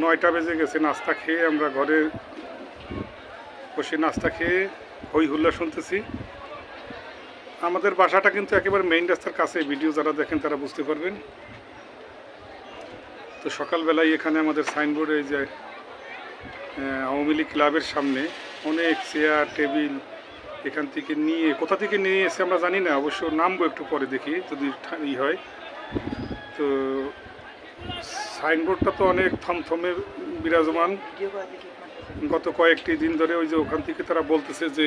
নয়টা বেজে গেছে, নাস্তা খেয়ে আমরা ঘরে বসে নাস্তা খেয়ে হই হুল্লা শুনতেছি। আমাদের বাসাটা কিন্তু একেবারে মেইন রাস্তার কাছে ভিডিও যারা দেখেন তারা বুঝতে পারবেন। তো সকালবেলায় এখানে আমাদের সাইনবোর্ডে যে আওয়ামী লীগ ক্লাবের সামনে অনেক চেয়ার টেবিল এখান থেকে নিয়ে, কোথা থেকে নিয়ে এসে আমরা জানি না, অবশ্য নামবো একটু পরে দেখি যদি ই হয়। তো সাইনবোর্ডটা তো অনেক থমথমে বিরাজমান। গত কয়েকটি দিন ধরে ওই যে ওখান থেকে তারা বলতেছে যে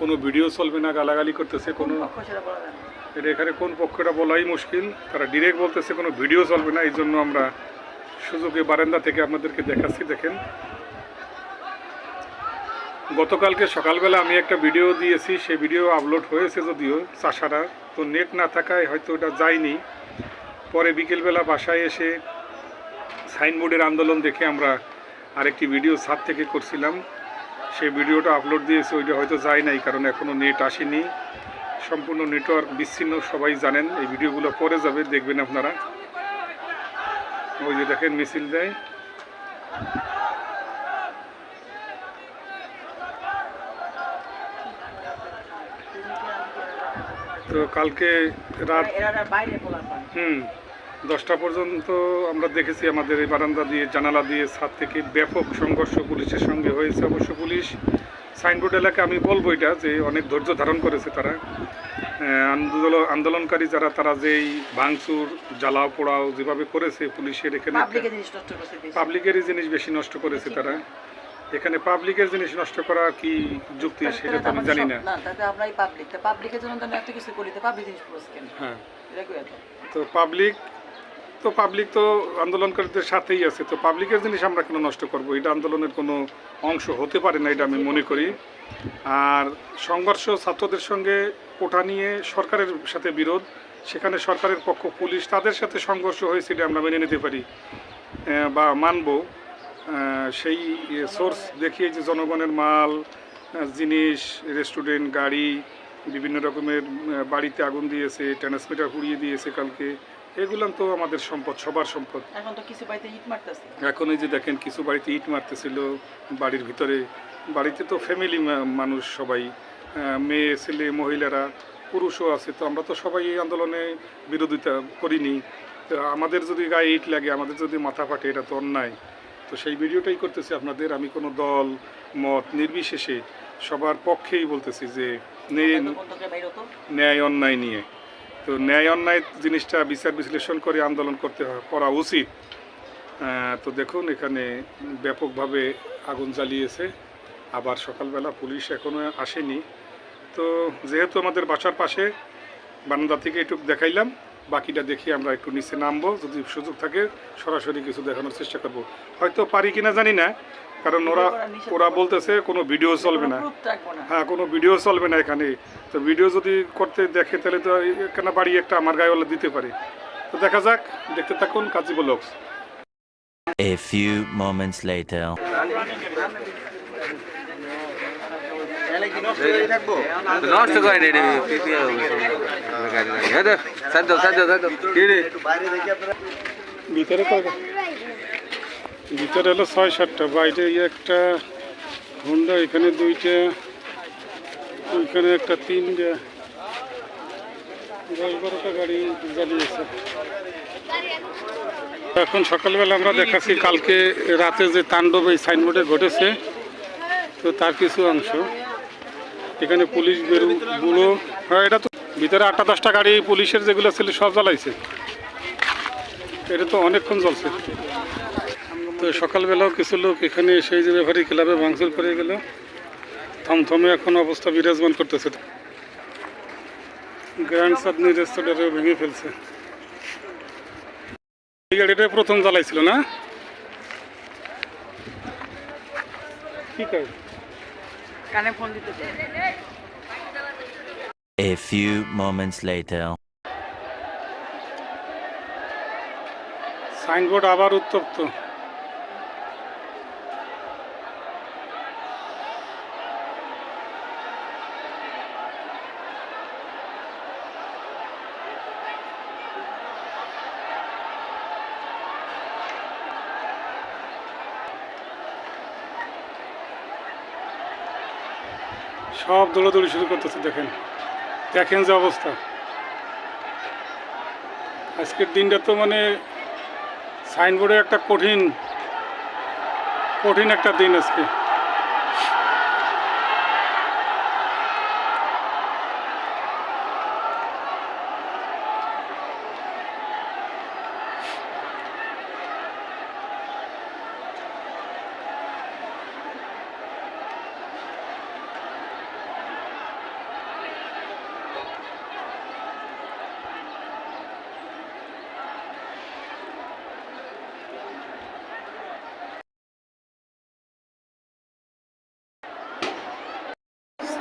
কোনো ভিডিও চলবে না গালাগালি করতেছে কোনো এটা এখানে কোন পক্ষটা বলাই মুশকিল তারা ডিরেক্ট বলতেছে কোনো ভিডিও চলবে না এই জন্য আমরা সুযোগে বারান্দা থেকে আপনাদেরকে দেখাচ্ছি দেখেন। গতকালকে সকালবেলা আমি একটা ভিডিও দিয়েছি সেই ভিডিও আপলোড হয়েছে যদিও চাষারা তো নেট না থাকায় হয়তো ওটা যায়নি। পরে বিকেলবেলা বাসায় এসে সাইনবোর্ডের আন্দোলন দেখে আমরা আরেকটি ভিডিও ছাদ থেকে করছিলাম। সেই ভিডিওটা আপলোড দিয়েছে ওইটা হয়তো যায় নাই কারণ এখনও নেট আসেনি। সম্পূর্ণ নেটওয়ার্ক বিচ্ছিন্ন সবাই জানেন এই ভিডিওগুলো পরে যাবে দেখবেন আপনারা। ওই যে দেখেন মিছিল দেয়। তো কালকে রাত হুম। দশটা পর্যন্ত আমরা দেখেছি আমাদের এই বারান্দা দিয়ে জানালা দিয়ে ছাদ থেকে ব্যাপক সংঘর্ষ পুলিশের সঙ্গে হয়েছে। অবশ্য পুলিশ সাইনবোর্ড এলাকা আমি বলব এটা যে অনেক ধৈর্য ধারণ করেছে তারা। আন্দোলন আন্দোলনকারী যারা তারা যেই ভাঙচুর জ্বালাও পোড়াও যেভাবে করেছে পুলিশের এখানে। পাবলিকেরই জিনিস বেশি। নষ্ট করেছে তারা। এখানে পাবলিকের জিনিস নষ্ট করা কি যুক্তি সেটা তো আমি জানি না। না আমরাই পাবলিক পাবলিকের জন্য এত কিছু করি পাবলিক জিনিস হ্যাঁ। এটা কই এত তো পাবলিক তো পাবলিক তো আন্দোলনকারীদের সাথেই আছে, তো পাবলিকের জিনিস আমরা কেন নষ্ট করব? এটা আন্দোলনের কোনো অংশ হতে পারে না, এটা আমি মনে করি। আর সংঘর্ষ ছাত্রদের সঙ্গে কোটা নিয়ে সরকারের সাথে বিরোধ, সেখানে সরকারের পক্ষ পুলিশ তাদের সাথে সংঘর্ষ হয়েছে, এটা আমরা মেনে নিতে পারি বা মানব। সেই সোর্স দেখিয়ে যে জনগণের মাল জিনিস রেস্টুরেন্ট গাড়ি, বিভিন্ন রকমের বাড়িতে আগুন দিয়েছে ট্রান্সমিটার পুড়িয়ে দিয়েছে কালকে। এগুলো তো আমাদের সম্পদ সবার সম্পদ। এখন তো কিছু বাড়িতে ইট মারতেছে। এখন এই যে দেখেন কিছু বাড়িতে ইট মারতেছিল বাড়ির ভিতরে বাড়িতে তো ফ্যামিলি মানুষ সবাই মেয়ে ছেলে মহিলারা পুরুষও আছে তো আমরা তো সবাই এই আন্দোলনে বিরোধিতা করিনি। আমাদের যদি গায়ে ইট লাগে আমাদের যদি মাথা ফাটে এটা তো অন্যায়। তো সেই ভিডিওটাই করতেছি আপনাদের। আমি কোনো দল মত নির্বিশেষে সবার পক্ষেই বলতেছি যে ন্যায় অন্যায় নিয়ে। তো ন্যায় অন্যায় জিনিসটা বিচার বিশ্লেষণ করে আন্দোলন করতে করা উচিত। তো দেখুন, এখানে ব্যাপকভাবে আগুন জ্বালিয়েছে। আবার সকালবেলা পুলিশ এখনও আসেনি। তো যেহেতু আমাদের বাসার পাশে, বারান্দা থেকে একটু দেখাইলাম। বাকিটা দেখি আমরা একটু নিচে নামবো। যদি সুযোগ থাকে, সরাসরি কিছু দেখানোর চেষ্টা করব। হয়তো পারি কিনা জানি না। কারণ ওরা ওরা বলতেছে কোনো ভিডিও চলবে না। হ্যাঁ কোনো ভিডিও চলবে না এখানে। তো ভিডিও যদি করতে দেখে তাহলে তো এখানে বাড়ি একটা আমার গায়েওয়ালা দিতে পারে। তো দেখা যাক দেখতে থাকুন Kazi vlogs. A few moments later. নষ্ট করে রে ভিতরে ভিতরে হলো ছয়, সাতটা। বাইরে একটা হোন্ডা, এখানে দুইটা, ওইখানে একটা তিনটা। দশ বারোটা গাড়ি জ্বালিয়েছে। এখন সকালবেলা আমরা দেখাচ্ছি, কালকে রাতে যে তাণ্ডব এই সাইনবোর্ডে ঘটেছে, তো তার কিছু অংশ। এখানে পুলিশ বেরু বুড়ো হ্যাঁ এটা তো ভিতরে আটটা, দশটা গাড়ি, পুলিশের যেগুলো ছিল সব জ্বালাইছে। এটা তো অনেকক্ষণ তো সকালবেলাও কিছু লোক এখানে সেই যে ব্যাপারী ক্লাবে ভাঙচুর করে গেল। থমথমে এখন অবস্থা বিরাজমান করতেছে। গ্র্যান্ড সাদনি রেস্টুরেন্টে ভেঙে ফেলছে। এই গাড়িটা প্রথম জ্বালাইছিল না? কি কয় কানে ফোন দিতে A few moments later. Signboard আবার উত্তপ্ত। সব দৌড়াদৌড়ি শুরু করতেছে, দেখেন। দেখেন যে অবস্থা। আজকের দিনটা তো মানে সাইনবোর্ডে একটা কঠিন কঠিন একটা দিন আজকে।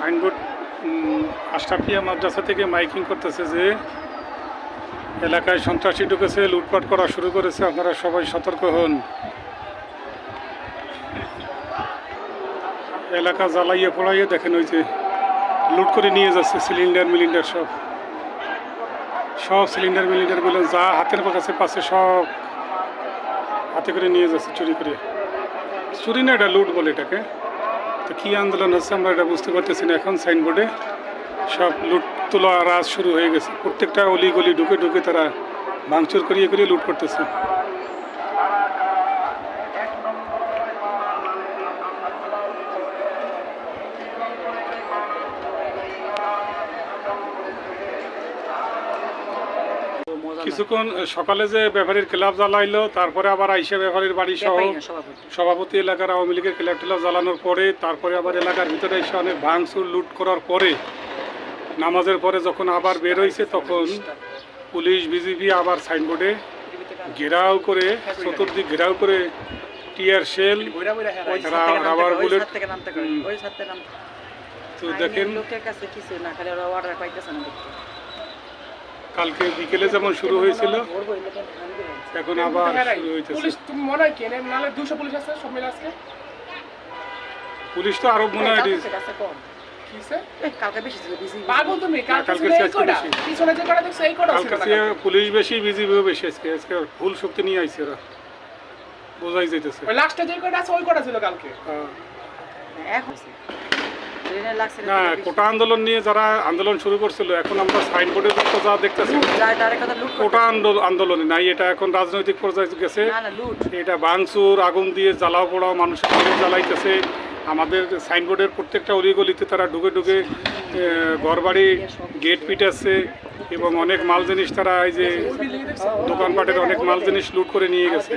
সাইনবোর্ড আশরাফিয়া মাদ্রাসা থেকে মাইকিং করতেছে যে এলাকায় সন্ত্রাসী ঢুকেছে, লুটপাট করা শুরু করেছে, আপনারা সবাই সতর্ক হন। এলাকা জ্বালাইয়ে পড়াইয়ে দেখেন ওই যে লুট করে নিয়ে যাচ্ছে, সিলিন্ডার, মিলিন্ডার সব। সব সিলিন্ডার, মিলিন্ডারগুলো যা হাতের কাছে পাশে সব হাতে করে নিয়ে যাচ্ছে, চুরি করে। চুরি না, এটা লুট বলে এটাকে। তো কী আন্দোলন হচ্ছে আমরা এটা বুঝতে পারতেছি না। এখন সাইনবোর্ডে সব লুট তোলা রাজ শুরু হয়ে গেছে। প্রত্যেকটা অলি গলি ঢুকে ঢুকে তারা ভাঙচুর করিয়ে করিয়ে লুট করতেছে। কিছুক্ষণ সকালে যে ব্যাপারীর ক্লাব জ্বালাইলো তারপরে আবার আইসা ব্যাপারীর বাড়ি সহ সভাপতি। এলাকার আওয়ামী লীগের ক্লাব টেলাব জ্বালানোর পরে তারপরে আবার এলাকার ভিতরে এসে অনেক ভাঙচুর লুট করার পরে নামাজের পরে যখন আবার বের হয়েছে তখন পুলিশ বিজিবি আবার সাইনবোর্ডে ঘেরাও করে চতুর্দিক ঘেরাও করে টিয়ার শেল নামতে রাবার বুলেট তো দেখেন লোকের কাছে কিছু না খালি ওরা অর্ডার পাইতেছে না। কালকে বিকেলে যেমন শুরু হয়েছিল। এখন আবার শুরু হইতেছে পুলিশ তুমি মনে হয় কেন দুশো পুলিশ আছে সব মিলে আজকে পুলিশ তো আরও মনে হয় কালকে সে কাছে কম। কিসে এই, কালকে বেশি ছিল busy। পাগল তুমি কালকে কালকে ছিল এই আজকে কটা বেশি। পিছনে যে কটা দেখছ এই কটা ছিল কালকে পুলিশ বেশি বিজিবিও বেশি আজকে আজকে ফুল শক্তি নিয়ে আইছে ওরা বোঝাই যাইতেছে ওই লাস্টে যে কটা আছে ওই কটা ছিল কালকে হ্যাঁ। এখন হয়েছে। ট্রেনে লাগছে না। কোটা আন্দোলন নিয়ে যারা আন্দোলন শুরু করছিল এখন আমরা সাইনবোর্ডে তো যা দেখতেছি কোটা আন্দোলন আন্দোলনে নাই এটা এখন রাজনৈতিক পর্যায়ে গেছে। না না লুট। এটা ভাঙচুর আগুন দিয়ে জ্বালাও পোড়াও মানুষের জ্বালাইতেছে। আমাদের সাইনবোর্ডের প্রত্যেকটা অলিগলিতে তারা ঢুকে ঢুকে ঘর বাড়ি গেট পিটাচ্ছে এবং অনেক মাল জিনিস তারা এই যে দোকানপাটের অনেক মাল জিনিস লুট করে নিয়ে গেছে।